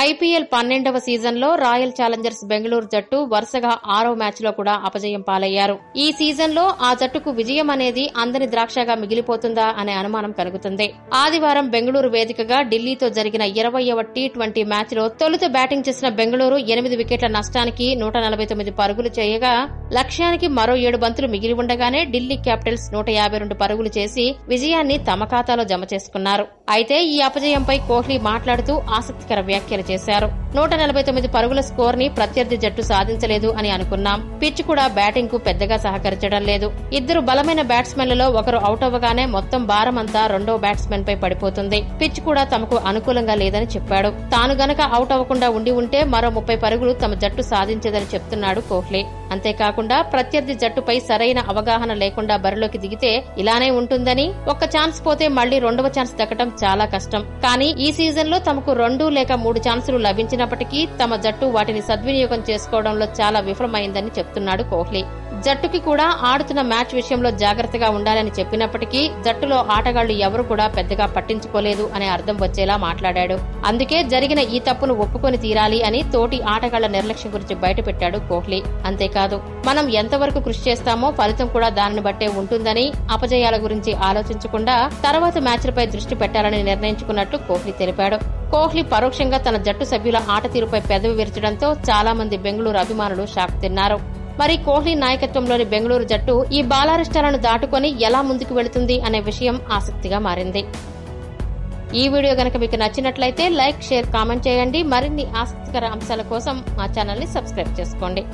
IPL పన్నెండవ సీజన్లో royal Challengers Bengaluru జట్టు వరుసగా ఆరో మ్యాచ్లో కూడా అపజయం పాలయ్యారు. ఈ సీజన్లో ఆ జట్టుకు విజయం అనేది అందని ద్రాక్షగా మిగిలిపోతుందా అనే అనుమానం కలుగుతుంది. ఆదివారం బెంగళూరు వేదికగా ఢిల్లీతో జరిగిన ఇరవయవ టీ ట్వంటీ మ్యాచ్లో తొలుత బ్యాటింగ్ చేసిన బెంగళూరు ఎనిమిది వికెట్ల నష్టానికి నూట నలభై తొమ్మిది పరుగులు చేయగా లక్ష్యానికి మరో ఏడు బంతులు మిగిలి ఉండగానే ఢిల్లీ క్యాపిటల్స్ నూట యాభై రెండు పరుగులు చేసి విజయాన్ని తమ ఖాతాలో జమ చేసుకున్నారు. అయితే ఈ అపజయంపై కోహ్లీ మాట్లాడుతూ ఆసక్తికర వ్యాఖ్యలు చేశారు. నూట నలభై తొమ్మిది పరుగుల స్కోర్ని ప్రత్యర్థి జట్టు సాధించలేదు అని అనుకున్నాం. పిచ్ కూడా బ్యాటింగ్కు పెద్దగా సహకరించడం లేదు. ఇద్దరు బలమైన బ్యాట్స్మెన్లలో ఒకరు అవుట్ అవ్వగానే మొత్తం భారం అంతా రెండో బ్యాట్స్మెన్ పై పడిపోతుంది. పిచ్ కూడా తమకు అనుకూలంగా లేదని చెప్పాడు. తాను గనక అవుట్ అవ్వకుండా ఉండి ఉంటే మరో ముప్పై పరుగులు తమ జట్టు సాధించేదని చెప్తున్నాడు కోహ్లీ. అంతేకాకుండా ప్రత్యర్థి జట్టుపై సరైన అవగాహన లేకుండా బరిలోకి దిగితే ఇలానే ఉంటుందని ఒక్క ఛాన్స్ పోతే మళ్ళీ రెండవ ఛాన్స్ దక్కడం చాలా కష్టం. కానీ ఈ సీజన్లో తమకు రెండు లేక మూడు ఛాన్సులు లభించినప్పటికీ తమ జట్టు వాటిని సద్వినియోగం చేసుకోవడంలో చాలా విఫలమైందని చెప్తున్నాడు కోహ్లీ. జట్టుకి కూడా ఆడుతున్న మ్యాచ్ విషయంలో జాగ్రత్తగా ఉండాలని చెప్పినప్పటికీ జట్టులో ఆటగాళ్ళు ఎవరు కూడా పెద్దగా పట్టించుకోలేదు అనే అర్థం వచ్చేలా మాట్లాడాడు. అందుకే జరిగిన ఈ తప్పును ఒప్పుకొని తీరాలి అని తోటి ఆటగాళ్ళ నిర్లక్ష్యం గురించి బయటపెట్టాడు కోహ్లీ. అంతేకాదు మనం ఎంతవరకు కృషి చేస్తామో ఫలితం కూడా దానిని బట్టే ఉంటుందని అపజయాల గురించి ఆలోచించకుండా తర్వాత మ్యాచ్లపై దృష్టి పెట్టాలని నిర్ణయించుకున్నట్లు కోహ్లీ తెలిపాడు. కోహ్లీ పరోక్షంగా తన జట్టు సభ్యుల ఆట తీరుపై పెదవి విరచడంతో చాలా మంది బెంగళూరు అభిమానులు షాక్ తిన్నారు. మరి కోహ్లీ నాయకత్వంలోని బెంగళూరు జట్టు ఈ బాలారిష్టాలను దాటుకొని ఎలా ముందుకు వెళుతుంది అనే విషయం ఆసక్తిగా మారింది. ఈ వీడియో గనక మీకు నచ్చినట్లయితే లైక్ షేర్ కామెంట్ చేయండి. మరిన్ని ఆసక్తికర అంశాల కోసం మా ఛానల్ని సబ్స్క్రైబ్ చేసుకోండి.